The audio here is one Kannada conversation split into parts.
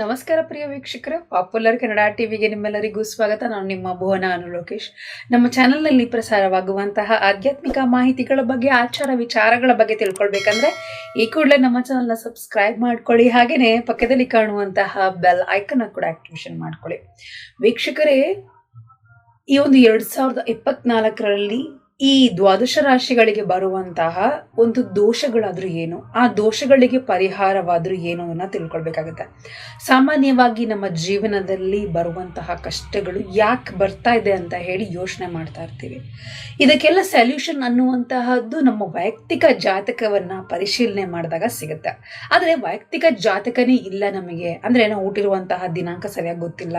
ನಮಸ್ಕಾರ ಪ್ರಿಯ ವೀಕ್ಷಕರ. ಪಾಪ್ಯುಲರ್ ಕನ್ನಡ ಟಿವಿಗೆ ನಿಮ್ಮೆಲ್ಲರಿಗೂ ಸ್ವಾಗತ. ನಾನು ನಿಮ್ಮ ಭುವನ ಅನು ಲೋಕೇಶ್. ನಮ್ಮ ಚಾನೆಲ್ನಲ್ಲಿ ಪ್ರಸಾರವಾಗುವಂತಹ ಆಧ್ಯಾತ್ಮಿಕ ಮಾಹಿತಿಗಳ ಬಗ್ಗೆ, ಆಚಾರ ವಿಚಾರಗಳ ಬಗ್ಗೆ ತಿಳ್ಕೊಳ್ಬೇಕಂದ್ರೆ, ಈ ಕೂಡಲೇ ನಮ್ಮ ಚಾನಲ್ನ ಸಬ್ಸ್ಕ್ರೈಬ್ ಮಾಡ್ಕೊಳ್ಳಿ. ಹಾಗೆಯೇ ಪಕ್ಕದಲ್ಲಿ ಕಾಣುವಂತಹ ಬೆಲ್ ಐಕನ್ ಕೂಡ ಆಕ್ಟಿವೇಶನ್ ಮಾಡ್ಕೊಳ್ಳಿ. ವೀಕ್ಷಕರೇ, ಈ ಒಂದು ಎರಡು ಸಾವಿರದ ಇಪ್ಪತ್ನಾಲ್ಕರಲ್ಲಿ ಈ ದ್ವಾದಶ ರಾಶಿಗಳಿಗೆ ಬರುವಂತಹ ಒಂದು ದೋಷಗಳಾದ್ರೂ ಏನು, ಆ ದೋಷಗಳಿಗೆ ಪರಿಹಾರವಾದರೂ ಏನು ಅನ್ನೋದನ್ನ ತಿಳ್ಕೊಳ್ಬೇಕಾಗುತ್ತೆ. ಸಾಮಾನ್ಯವಾಗಿ ನಮ್ಮ ಜೀವನದಲ್ಲಿ ಬರುವಂತಹ ಕಷ್ಟಗಳು ಯಾಕೆ ಬರ್ತಾ ಇದೆ ಅಂತ ಹೇಳಿ ಯೋಚನೆ ಮಾಡ್ತಾ ಇರ್ತೀವಿ. ಇದಕ್ಕೆಲ್ಲ ಸೊಲ್ಯೂಷನ್ ಅನ್ನುವಂತಹದ್ದು ನಮ್ಮ ವೈಯಕ್ತಿಕ ಜಾತಕವನ್ನ ಪರಿಶೀಲನೆ ಮಾಡಿದಾಗ ಸಿಗುತ್ತೆ. ಆದರೆ ವೈಯಕ್ತಿಕ ಜಾತಕನೇ ಇಲ್ಲ ನಮಗೆ. ಅಂದ್ರೆ ನಾವು ಹುಟ್ಟಿರುವಂತಹ ದಿನಾಂಕ ಸರಿಯಾಗಿ ಗೊತ್ತಿಲ್ಲ.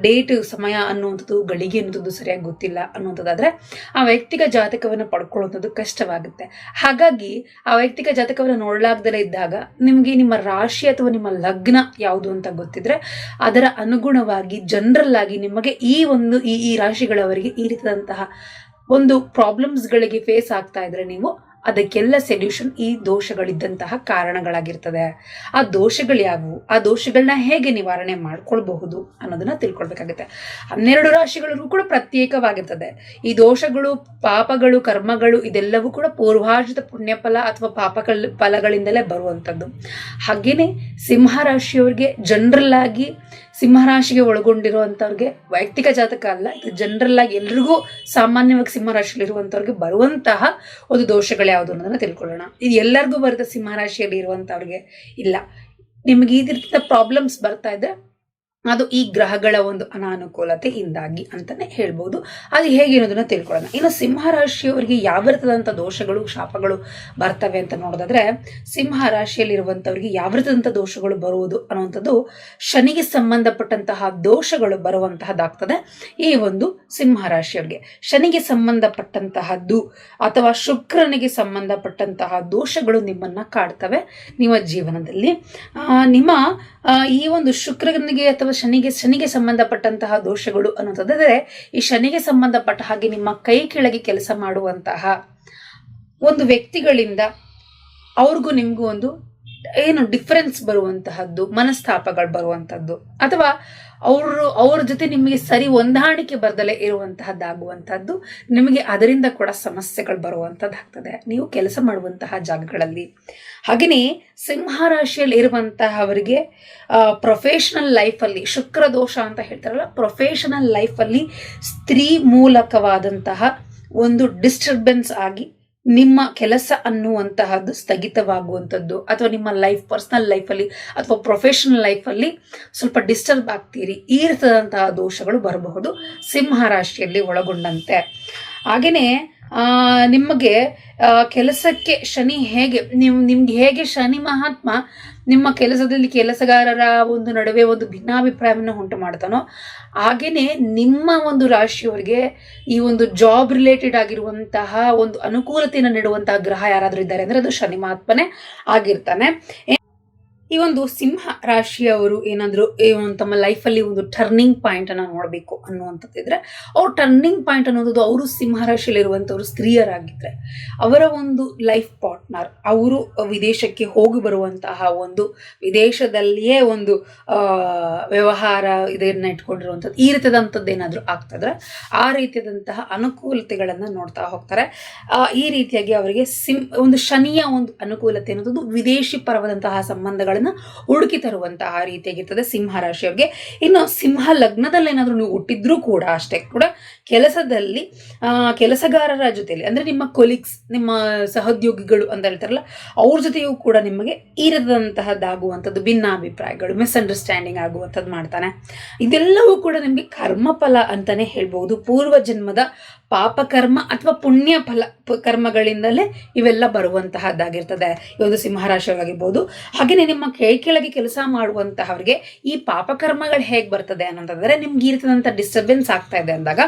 ಡೇಟ್, ಸಮಯ ಅನ್ನುವಂಥದ್ದು, ಗಳಿಗೆ ಅನ್ನೋದು ಸರಿಯಾಗಿ ಗೊತ್ತಿಲ್ಲ ಅನ್ನುವಂಥದ್ದಾದ್ರೆ ಆ ವೈಯಕ್ತಿಕ ಜಾತಕವನ್ನು ಪಡ್ಕೊಳ್ಳೋದು ಕಷ್ಟವಾಗುತ್ತೆ. ಹಾಗಾಗಿ ಆ ವೈಯಕ್ತಿಕ ಜಾತಕವನ್ನು ನೋಡಲಾಗ್ದಲೇ ಇದ್ದಾಗ ನಿಮಗೆ ನಿಮ್ಮ ರಾಶಿ ಅಥವಾ ನಿಮ್ಮ ಲಗ್ನ ಯಾವುದು ಅಂತ ಗೊತ್ತಿದ್ರೆ ಅದರ ಅನುಗುಣವಾಗಿ ಜನರಲ್ ಆಗಿ ನಿಮಗೆ ಈ ಒಂದು ಈ ಈ ರಾಶಿಗಳವರಿಗೆ ಈ ರೀತಿಯಾದಂತಹ ಒಂದು ಪ್ರಾಬ್ಲಮ್ಸ್ಗಳಿಗೆ ಫೇಸ್ ಆಗ್ತಾ ಇದ್ರೆ ನೀವು ಅದಕ್ಕೆಲ್ಲ ಸೊಲ್ಯೂಷನ್ ಈ ದೋಷಗಳಿದ್ದಂತಹ ಕಾರಣಗಳಾಗಿರ್ತದೆ. ಆ ದೋಷಗಳು ಯಾವುವು? ಆ ದೋಷಗಳನ್ನ ಹೇಗೆ ನಿವಾರಣೆ ಮಾಡ್ಕೊಳ್ಬಹುದು ಅನ್ನೋದನ್ನ ತಿಳ್ಕೊಳ್ಬೇಕಾಗುತ್ತೆ. ಹನ್ನೆರಡು ರಾಶಿಗಳಿಗೂ ಕೂಡ ಪ್ರತ್ಯೇಕವಾಗಿರ್ತದೆ. ಈ ದೋಷಗಳು, ಪಾಪಗಳು, ಕರ್ಮಗಳು, ಇದೆಲ್ಲವೂ ಕೂಡ ಪೂರ್ವಾರ್ಜಿತ ಪುಣ್ಯಫಲ ಅಥವಾ ಪಾಪಗಳ ಫಲಗಳಿಂದಲೇ ಬರುವಂಥದ್ದು. ಹಾಗೇನೆ ಸಿಂಹ ರಾಶಿಯವರಿಗೆ ಜನರಲ್ ಆಗಿ ಸಿಂಹರಾಶಿಗೆ ಒಳಗೊಂಡಿರುವಂಥವ್ರಿಗೆ ವೈಯಕ್ತಿಕ ಜಾತಕ ಅಲ್ಲ, ಇದು ಜನರಲ್ ಆಗಿ ಎಲ್ರಿಗೂ ಸಾಮಾನ್ಯವಾಗಿ ಸಿಂಹರಾಶಿಯಲ್ಲಿರುವಂಥವ್ರಿಗೆ ಬರುವಂತಹ ಒಂದು ದೋಷಗಳು ಯಾವುದು ಅನ್ನೋದನ್ನ ತಿಳ್ಕೊಳ್ಳೋಣ. ಇದು ಎಲ್ಲರಿಗೂ ಬರುತ್ತೆ, ಸಿಂಹರಾಶಿಯಲ್ಲಿ ಇರುವಂಥವ್ರಿಗೆ. ಇಲ್ಲ, ನಿಮಗೆ ಈ ರೀತಿಯ ಪ್ರಾಬ್ಲಮ್ಸ್ ಬರ್ತಾ ಇದ್ರೆ ಅದು ಈ ಗ್ರಹಗಳ ಒಂದು ಅನಾನುಕೂಲತೆಯಿಂದಾಗಿ ಅಂತಾನೆ ಹೇಳ್ಬೋದು. ಅದು ಹೇಗೆ ಅನ್ನೋದನ್ನ ತಿಳ್ಕೊಳ್ಳೋಣ. ಇನ್ನು ಸಿಂಹ ರಾಶಿಯವರಿಗೆ ಯಾವ ರೀತಿಯಾದಂಥ ದೋಷಗಳು, ಶಾಪಗಳು ಬರ್ತವೆ ಅಂತ ನೋಡೋದಾದ್ರೆ, ಸಿಂಹ ರಾಶಿಯಲ್ಲಿರುವಂಥವ್ರಿಗೆ ಯಾವ ರೀತಿಯಾದಂಥ ದೋಷಗಳು ಬರುವುದು ಅನ್ನುವಂಥದ್ದು ಶನಿಗೆ ಸಂಬಂಧಪಟ್ಟಂತಹ ದೋಷಗಳು ಬರುವಂತಹದ್ದಾಗ್ತದೆ. ಈ ಒಂದು ಸಿಂಹ ರಾಶಿಯವರಿಗೆ ಶನಿಗೆ ಸಂಬಂಧಪಟ್ಟಂತಹದ್ದು ಅಥವಾ ಶುಕ್ರನಿಗೆ ಸಂಬಂಧಪಟ್ಟಂತಹ ದೋಷಗಳು ನಿಮ್ಮನ್ನ ಕಾಡ್ತವೆ. ನಿಮ್ಮ ಜೀವನದಲ್ಲಿ ನಿಮ್ಮ ಈ ಒಂದು ಶುಕ್ರನಿಗೆ ಅಥವಾ ಶನಿಗೆ ಶನಿಗೆ ಸಂಬಂಧಪಟ್ಟಂತಹ ದೋಷಗಳು ಅನ್ನೋದಾದ್ರೆ ಈ ಶನಿಗೆ ಸಂಬಂಧಪಟ್ಟ ಹಾಗೆ ನಿಮ್ಮ ಕೈ ಕೆಳಗೆ ಕೆಲಸ ಮಾಡುವಂತಹ ಒಂದು ವ್ಯಕ್ತಿಗಳಿಂದ ಅವ್ರಿಗೂ ನಿಮಗೂ ಒಂದು ಏನು ಡಿಫರೆನ್ಸ್ ಬರುವಂತಹದ್ದು, ಮನಸ್ತಾಪಗಳು ಬರುವಂತಹದ್ದು. ಅಥವಾ ಅವರು, ಅವ್ರ ಜೊತೆ ನಿಮಗೆ ಸರಿ ಹೊಂದಾಣಿಕೆ ಬರ್ದಲೇ ಇರುವಂತಹದ್ದಾಗುವಂತಹದ್ದು, ನಿಮಗೆ ಅದರಿಂದ ಕೂಡ ಸಮಸ್ಯೆಗಳು ಬರುವಂಥದ್ದಾಗ್ತದೆ ನೀವು ಕೆಲಸ ಮಾಡುವಂತಹ ಜಾಗಗಳಲ್ಲಿ. ಹಾಗೆಯೇ ಸಿಂಹ ರಾಶಿಯಲ್ಲಿ ಇರುವಂತಹವರಿಗೆ ಪ್ರೊಫೆಷನಲ್ ಲೈಫಲ್ಲಿ ಶುಕ್ರ ದೋಷ ಅಂತ ಹೇಳ್ತಾರಲ್ಲ ಪ್ರೊಫೆಷನಲ್ ಲೈಫಲ್ಲಿ ಸ್ತ್ರೀ ಮೂಲಕವಾದಂತಹ ಒಂದು ಡಿಸ್ಟರ್ಬೆನ್ಸ್ ಆಗಿ ನಿಮ್ಮ ಕೆಲಸ ಅನ್ನುವಂತಹದ್ದು ಸ್ಥಗಿತವಾಗುವಂಥದ್ದು ಅಥವಾ ನಿಮ್ಮ ಲೈಫ್ ಪರ್ಸ್ನಲ್ ಲೈಫಲ್ಲಿ ಅಥವಾ ಪ್ರೊಫೆಷನಲ್ ಲೈಫಲ್ಲಿ ಸ್ವಲ್ಪ ಡಿಸ್ಟರ್ಬ್ ಆಗ್ತೀರಿ ಈ ರೀತಿಯಾದಂತಹ ದೋಷಗಳು ಬರಬಹುದು, ಸಿಂಹ ರಾಶಿಯಲ್ಲಿ ಒಳಗೊಂಡಂತೆ. ಹಾಗೆಯೇ ನಿಮಗೆ ಕೆಲಸಕ್ಕೆ ಶನಿ ಹೇಗೆ, ನೀವು, ನಿಮ್ಗೆ ಹೇಗೆ ಶನಿ ಮಹಾತ್ಮ ನಿಮ್ಮ ಕೆಲಸದಲ್ಲಿ ಕೆಲಸಗಾರರ ಒಂದು ನಡುವೆ ಒಂದು ಭಿನ್ನಾಭಿಪ್ರಾಯವನ್ನು ಉಂಟು ಮಾಡ್ತಾನೋ ಹಾಗೆಯೇ ನಿಮ್ಮ ಒಂದು ರಾಶಿಯವರಿಗೆ ಈ ಒಂದು ಜಾಬ್ ರಿಲೇಟೆಡ್ ಆಗಿರುವಂತಹ ಒಂದು ಅನುಕೂಲತೆಯನ್ನು ನೀಡುವಂತಹ ಗ್ರಹ ಯಾರಾದರೂ ಇದ್ದಾರೆ ಅಂದ್ರೆ ಅದು ಶನಿ ಮಹಾತ್ಮನೇ ಆಗಿರ್ತಾನೆ. ಈ ಒಂದು ಸಿಂಹ ರಾಶಿಯವರು ಏನಾದರೂ ತಮ್ಮ ಲೈಫಲ್ಲಿ ಒಂದು ಟರ್ನಿಂಗ್ ಪಾಯಿಂಟ್ ಅನ್ನ ನೋಡಬೇಕು ಅನ್ನುವಂಥದ್ದಿದ್ರೆ ಅವ್ರ ಟರ್ನಿಂಗ್ ಪಾಯಿಂಟ್ ಅನ್ನೋದು ಅವರು ಸಿಂಹ ರಾಶಿಯಲ್ಲಿರುವಂಥವ್ರು ಸ್ತ್ರೀಯರಾಗಿದ್ದರೆ ಅವರ ಒಂದು ಲೈಫ್ ಪಾರ್ಟ್ನರ್ ಅವರು ವಿದೇಶಕ್ಕೆ ಹೋಗಿ ಬರುವಂತಹ ಒಂದು, ವಿದೇಶದಲ್ಲಿಯೇ ಒಂದು ವ್ಯವಹಾರ ಇದನ್ನ ಇಟ್ಕೊಂಡಿರುವಂಥದ್ದು, ಈ ರೀತಿಯಾದಂಥದ್ದು ಏನಾದರೂ ಆಗ್ತದ್ರೆ ಆ ರೀತಿಯಾದಂತಹ ಅನುಕೂಲತೆಗಳನ್ನು ನೋಡ್ತಾ ಹೋಗ್ತಾರೆ. ಈ ರೀತಿಯಾಗಿ ಅವರಿಗೆ ಸಿಂ, ಒಂದು ಶನಿಯ ಒಂದು ಅನುಕೂಲತೆ ಅನ್ನೋದು ವಿದೇಶಿ ಪರವಾದಂತಹ ಸಂಬಂಧಗಳನ್ನು ಹುಡುಕಿ ತರುವಂತಹ ರೀತಿಯಾಗಿರ್ತದೆ ಸಿಂಹ ರಾಶಿಯವರಿಗೆ ಇನ್ನು ಸಿಂಹ ಲಗ್ನದಲ್ಲಿ ಏನಾದರೂ ನೀವು ಹುಟ್ಟಿದ್ರೂ ಕೂಡ ಅಷ್ಟೇ ಕೂಡ ಕೆಲಸದಲ್ಲಿ ಕೆಲಸಗಾರರ ಜೊತೆಯಲ್ಲಿ, ಅಂದ್ರೆ ನಿಮ್ಮ ಕೊಲೀಗ್ಸ್ ನಿಮ್ಮ ಸಹೋದ್ಯೋಗಿಗಳು ಅಂತ ಹೇಳ್ತಾರಲ್ಲ, ಅವ್ರ ಜೊತೆಯೂ ಕೂಡ ನಿಮಗೆ ಇರದಂತಹದ್ದಾಗುವಂಥದ್ದು ಭಿನ್ನಾಭಿಪ್ರಾಯಗಳು ಮಿಸ್ಅಂಡರ್ಸ್ಟ್ಯಾಂಡಿಂಗ್ ಆಗುವಂಥದ್ದು ಮಾಡ್ತಾನೆ. ಇದೆಲ್ಲವೂ ಕೂಡ ನಿಮಗೆ ಕರ್ಮಫಲ ಅಂತಾನೆ ಹೇಳ್ಬೋದು ಪೂರ್ವ ಜನ್ಮದ ಪಾಪಕರ್ಮ ಅಥವಾ ಪುಣ್ಯ ಫಲ ಕರ್ಮಗಳಿಂದಲೇ ಇವೆಲ್ಲ ಬರುವಂತಹದ್ದಾಗಿರ್ತದೆ. ಒಂದು ಸಿಂಹರಾಶಿಯಾಗಿರ್ಬೋದು ಹಾಗೆಯೇ ನಿಮ್ಮ ಕೈ ಕೆಳಗೆ ಕೆಲಸ ಮಾಡುವಂತಹವ್ರಿಗೆ ಈ ಪಾಪಕರ್ಮಗಳು ಹೇಗೆ ಬರ್ತದೆ ಅನ್ನೋದಾದರೆ ನಿಮ್ಗೆ ಈ ರೀತಿಯಾದಂಥ ಡಿಸ್ಟರ್ಬೆನ್ಸ್ ಆಗ್ತಾ ಇದೆ ಅಂದಾಗ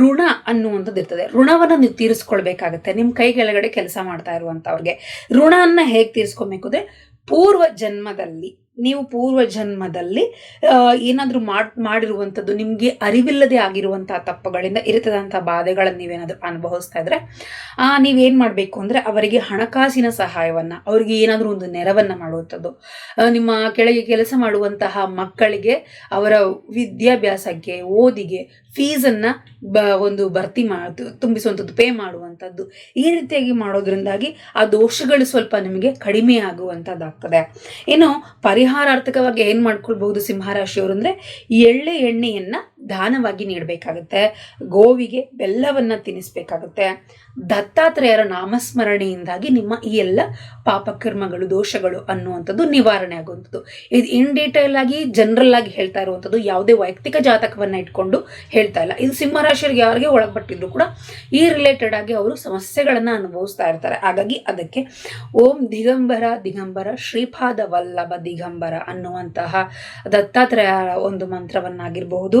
ಋಣ ಅನ್ನುವಂಥದ್ದು ಇರ್ತದೆ. ಋಣವನ್ನು ನೀವು ತೀರಿಸ್ಕೊಳ್ಬೇಕಾಗತ್ತೆ. ನಿಮ್ಮ ಕೈ ಕೆಳಗಡೆ ಕೆಲಸ ಮಾಡ್ತಾ ಇರುವಂಥವ್ರಿಗೆ ಋಣವನ್ನು ಹೇಗೆ ತೀರಿಸ್ಕೊಬೇಕು ಅಂದರೆ ಪೂರ್ವ ಜನ್ಮದಲ್ಲಿ ನೀವು ಪೂರ್ವ ಜನ್ಮದಲ್ಲಿ ಏನಾದರೂ ಮಾಡಿ, ಮಾಡಿರುವಂಥದ್ದು ನಿಮಗೆ ಅರಿವಿಲ್ಲದೆ ಆಗಿರುವಂಥ ತಪ್ಪುಗಳಿಂದ ಇರ್ತದಂಥ ಬಾಧೆಗಳನ್ನು ನೀವೇನಾದರೂ ಅನುಭವಿಸ್ತಾ ನೀವೇನು ನೀವೇನ್ ಮಾಡಬೇಕು ಅಂದರೆ ಅವರಿಗೆ ಹಣಕಾಸಿನ ಸಹಾಯವನ್ನು, ಅವರಿಗೆ ಏನಾದರೂ ಒಂದು ನೆರವನ್ನು ಮಾಡುವಂಥದ್ದು. ನಿಮ್ಮ ಕೆಳಗೆ ಕೆಲಸ ಮಾಡುವಂತಹ ಮಕ್ಕಳಿಗೆ ಅವರ ವಿದ್ಯಾಭ್ಯಾಸಕ್ಕೆ, ಓದಿಗೆ ಫೀಸನ್ನು ಬ, ಒಂದು ಭರ್ತಿ ಮಾ, ತುಂಬಿಸುವಂಥದ್ದು ಪೇ ಮಾಡುವಂಥದ್ದು ಈ ರೀತಿಯಾಗಿ ಮಾಡೋದ್ರಿಂದಾಗಿ ಆ ದೋಷಗಳು ಸ್ವಲ್ಪ ನಿಮಗೆ ಕಡಿಮೆ ಆಗುವಂಥದ್ದಾಗ್ತದೆ. ಇನ್ನು ಪರಿಹಾರಾರ್ಥಕವಾಗಿ ಏನು ಮಾಡ್ಕೊಳ್ಬಹುದು ಸಿಂಹರಾಶಿಯವರು ಅಂದರೆ ಎಳ್ಳೆ ಎಣ್ಣೆಯನ್ನು ದಾನವಾಗಿ ನೀಡಬೇಕಾಗುತ್ತೆ. ಗೋವಿಗೆ ಬೆಲ್ಲವನ್ನು ತಿನ್ನಿಸ್ಬೇಕಾಗುತ್ತೆ ದತ್ತಾತ್ರೇಯರ ನಾಮಸ್ಮರಣೆಯಿಂದಾಗಿ ನಿಮ್ಮ ಈ ಎಲ್ಲ ಪಾಪಕರ್ಮಗಳು, ದೋಷಗಳು ಅನ್ನುವಂಥದ್ದು ನಿವಾರಣೆ ಆಗುವಂಥದ್ದು. ಇದು ಇನ್ ಡೀಟೇಲ್ ಆಗಿ ಜನರಲ್ ಆಗಿ ಹೇಳ್ತಾ ಇರುವಂಥದ್ದು. ಯಾವುದೇ ವೈಯಕ್ತಿಕ ಜಾತಕವನ್ನು ಇಟ್ಕೊಂಡು ಹೇಳ್ತಾ ಇಲ್ಲ. ಇದು ಸಿಂಹರಾಶಿಯರಿಗೆ ಯಾರಿಗೆ ಒಳಪಟ್ಟಿದ್ರು ಕೂಡ ಈ ರಿಲೇಟೆಡ್ ಆಗಿ ಅವರು ಸಮಸ್ಯೆಗಳನ್ನು ಅನುಭವಿಸ್ತಾ ಇರ್ತಾರೆ. ಹಾಗಾಗಿ ಅದಕ್ಕೆ ಓಂ ದಿಗಂಬರ ದಿಗಂಬರ ಶ್ರೀಪಾದ ವಲ್ಲಭ ದಿಗಂಬರ ಅನ್ನುವಂತಹ ದತ್ತಾತ್ರೇಯ ಒಂದು ಮಂತ್ರವನ್ನಾಗಿರಬಹುದು.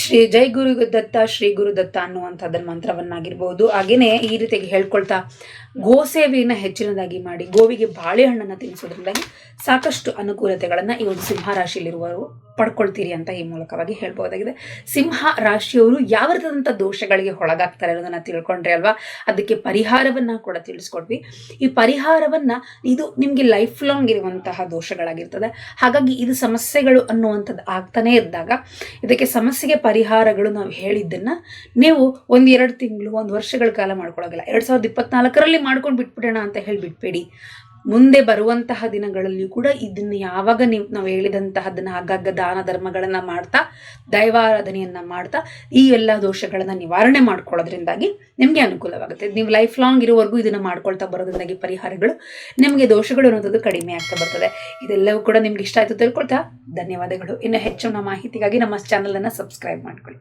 ಶ್ರೀ ಜೈ ಗುರು ದತ್ತ, ಶ್ರೀ ಗುರು ದತ್ತ ಅನ್ನುವಂಥದ್ದನ್ನ ಮಂತ್ರವನ್ನಾಗಿರ್ಬೋದು. ಹಾಗೆಯೇ ಈ ರೀತಿಯಾಗಿ ಹೇಳ್ಕೊಳ್ತಾ ಗೋಸೇವೆಯನ್ನು ಹೆಚ್ಚಿನದಾಗಿ ಮಾಡಿ, ಗೋವಿಗೆ ಬಾಳೆಹಣ್ಣನ್ನು ತಿನ್ನಿಸೋದ್ರಿಂದಾಗಿ ಸಾಕಷ್ಟು ಅನುಕೂಲತೆಗಳನ್ನು ಈ ಒಂದು ಸಿಂಹ ರಾಶಿಯಲ್ಲಿರುವವರು ಪಡ್ಕೊಳ್ತೀರಿ ಅಂತ ಈ ಮೂಲಕವಾಗಿ ಹೇಳ್ಬೋದಾಗಿದೆ. ಸಿಂಹ ರಾಶಿಯವರು ಯಾವ ರೀತಿಯಾದಂಥ ದೋಷಗಳಿಗೆ ಒಳಗಾಗ್ತಾರೆ ಅನ್ನೋದನ್ನ ತಿಳ್ಕೊಂಡ್ರೆ ಅಲ್ವಾ? ಅದಕ್ಕೆ ಪರಿಹಾರವನ್ನು ಕೂಡ ತಿಳಿಸ್ಕೊಟ್ವಿ ಈ ಪರಿಹಾರವನ್ನು ಇದು ನಿಮಗೆ ಲೈಫ್ ಲಾಂಗ್ ಇರುವಂತಹ ದೋಷಗಳಾಗಿರ್ತದೆ. ಹಾಗಾಗಿ ಇದು ಸಮಸ್ಯೆಗಳು ಅನ್ನುವಂಥದ್ದು ಆಗ್ತಾನೇ ಇದ್ದಾಗ ಇದಕ್ಕೆ ಸಮಸ್ಯೆಗೆ ಪರಿಹಾರಗಳು ನಾವು ಹೇಳಿದ್ದನ್ನು ನೀವು ಒಂದು ಎರಡು ತಿಂಗಳು, ಒಂದು ವರ್ಷಗಳ ಕಾಲ ಮಾಡ್ಕೊಳ್ಳೋಗಲ್ಲ ಎರಡು ಸಾವಿರದ ಇಪ್ಪತ್ನಾಲ್ಕರಲ್ಲಿ ಮಾಡ್ಕೊಂಡು ಬಿಟ್ಬಿಡೋಣ ಅಂತ ಹೇಳಿ ಬಿಟ್ಬೇಡಿ ಮುಂದೆ ಬರುವಂತಹ ದಿನಗಳಲ್ಲಿಯೂ ಕೂಡ ಇದನ್ನು ಯಾವಾಗ ನೀವು, ನಾವು ಹೇಳಿದಂತಹದನ್ನು ಆಗಾಗ ದಾನ ಧರ್ಮಗಳನ್ನು ಮಾಡ್ತಾ, ದೈವಾರಾಧನೆಯನ್ನು ಮಾಡ್ತಾ, ಈ ಎಲ್ಲ ದೋಷಗಳನ್ನು ನಿವಾರಣೆ ಮಾಡ್ಕೊಳ್ಳೋದ್ರಿಂದಾಗಿ ನಿಮಗೆ ಅನುಕೂಲವಾಗುತ್ತೆ. ನೀವು ಲೈಫ್ ಲಾಂಗ್ ಇರುವವರೆಗೂ ಇದನ್ನು ಮಾಡ್ಕೊಳ್ತಾ ಬರೋದ್ರಿಂದಾಗಿ ಪರಿಹಾರಗಳು ನಿಮಗೆ ದೋಷಗಳು ಅನ್ನೋದು ಕಡಿಮೆ ಆಗ್ತಾ ಬರ್ತದೆ. ಇದೆಲ್ಲವೂ ಕೂಡ ನಿಮ್ಗೆ ಇಷ್ಟ ಆಯಿತು ತಿಳ್ಕೊಳ್ತಾ ಧನ್ಯವಾದಗಳು. ಇನ್ನು ಹೆಚ್ಚಿನ ಮಾಹಿತಿಗಾಗಿ ನಮ್ಮ ಚಾನಲನ್ನು ಸಬ್ಸ್ಕ್ರೈಬ್ ಮಾಡ್ಕೊಳ್ಳಿ.